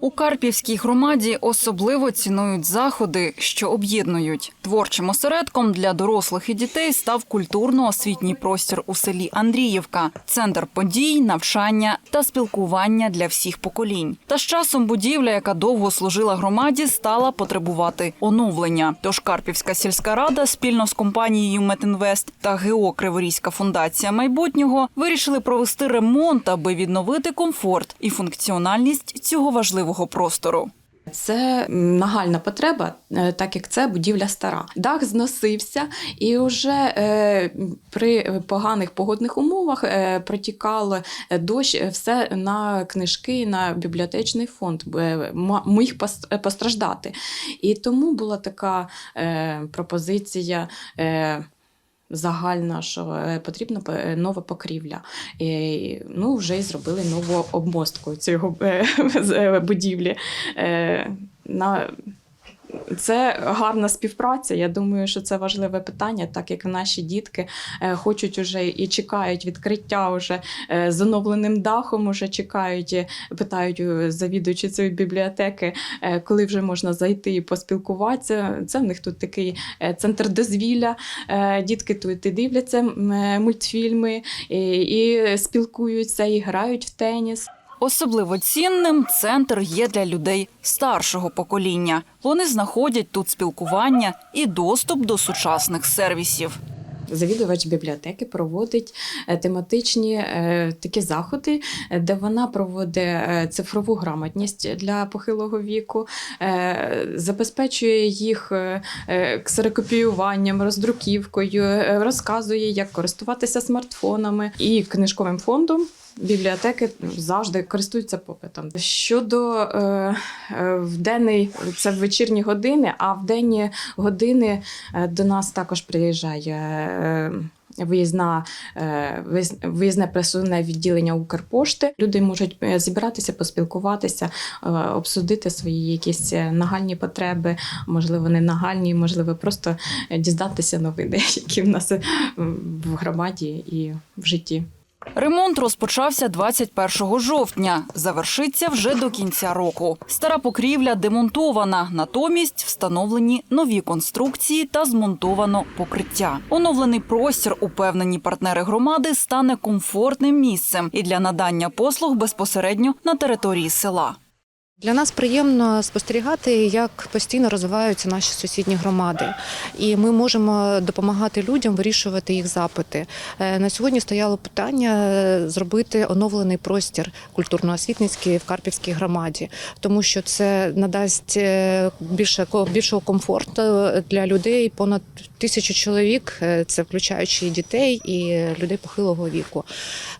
У Карпівській громаді особливо цінують заходи, що об'єднують. Творчим осередком для дорослих і дітей став культурно-освітній простір у селі Андріївка, центр подій, навчання та спілкування для всіх поколінь. Та з часом будівля, яка довго служила громаді, стала потребувати оновлення. Тож Карпівська сільська рада спільно з компанією Метінвест та ГО Криворізька фундація майбутнього вирішили провести ремонт, аби відновити комфорт і функціональність цього важливого простору. Це нагальна потреба, е, так як це будівля стара. Дах зносився, і вже е, при поганих погодних умовах е, протікало е, дощ е, все на книжки, на бібліотечний фонд міг пос- постраждати. І тому була така е, пропозиція. Е, Загальна, що е, потрібна е, нова покрівля. І, ну, вже й зробили нову обмостку цього е, будівлі. На... Це гарна співпраця. Я думаю, що це важливе питання, так як наші дітки е, хочуть уже і чекають відкриття уже е, з оновленим дахом, уже чекають, е, питають у завідувачі цієї бібліотеки, коли вже можна зайти і поспілкуватися. Це в них тут такий центр дозвілля. Дітки тут і дивляться мультфільми, і спілкуються, і грають в теніс. Особливо цінним центр є для людей старшого покоління. Вони знаходять тут спілкування і доступ до сучасних сервісів. Завідувач бібліотеки проводить е, тематичні е, такі заходи, е, де вона проводить цифрову грамотність для похилого віку, забезпечує їх ксерокопіюванням, роздруківкою, розказує, як користуватися смартфонами і книжковим фондом. Бібліотеки завжди користуються попитом. Щодо е, е, в денний, це в вечірні години, а в денні години е, до нас також приїжджає. Е, Виїзна е, виїзне пресувне відділення Укрпошти. Люди можуть зібратися, поспілкуватися, обсудити свої якісь нагальні потреби, можливо, не нагальні, можливо, просто дізнатися новини, які в нас в громаді і в житті. Ремонт розпочався 21 жовтня. Завершиться вже до кінця року. Стара покрівля демонтована, натомість встановлені нові конструкції та змонтовано покриття. Оновлений простір, упевнені партнери громади, стане комфортним місцем і для надання послуг безпосередньо на території села. Для нас приємно спостерігати, як постійно розвиваються наші сусідні громади, і ми можемо допомагати людям вирішувати їх запити. Е, На сьогодні стояло питання е, зробити оновлений простір культурно-освітницький в Карпівській громаді, тому що це надасть е, більше більшого комфорту для людей. Понад тисячу чоловік, це включаючи і дітей і людей похилого віку,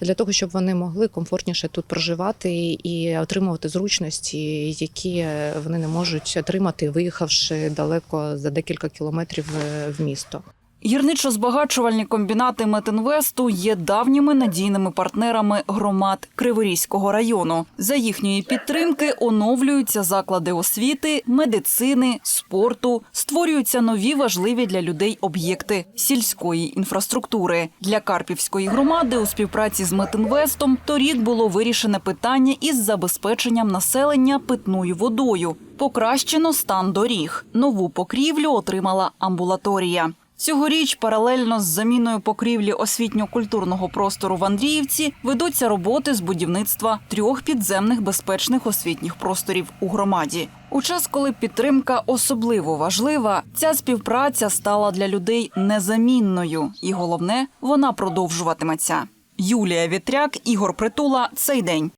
для того, щоб вони могли комфортніше тут проживати і отримувати зручності, які е, вони не можуть отримати, виїхавши далеко за декілька кілометрів е, в місто. Гірничо-збагачувальні комбінати Метинвесту є давніми надійними партнерами громад Криворізького району. За їхньої підтримки оновлюються заклади освіти, медицини, спорту, створюються нові важливі для людей об'єкти сільської інфраструктури. Для Карпівської громади у співпраці з Метинвестом торік було вирішене питання із забезпеченням населення питною водою. Покращено стан доріг. Нову покрівлю отримала амбулаторія. Цьогоріч паралельно з заміною покрівлі освітньо-культурного простору в Андріївці ведуться роботи з будівництва трьох підземних безпечних освітніх просторів у громаді. У час, коли підтримка особливо важлива, ця співпраця стала для людей незамінною, і головне, вона продовжуватиметься. Юлія Вітряк, Ігор Притула. Цей день.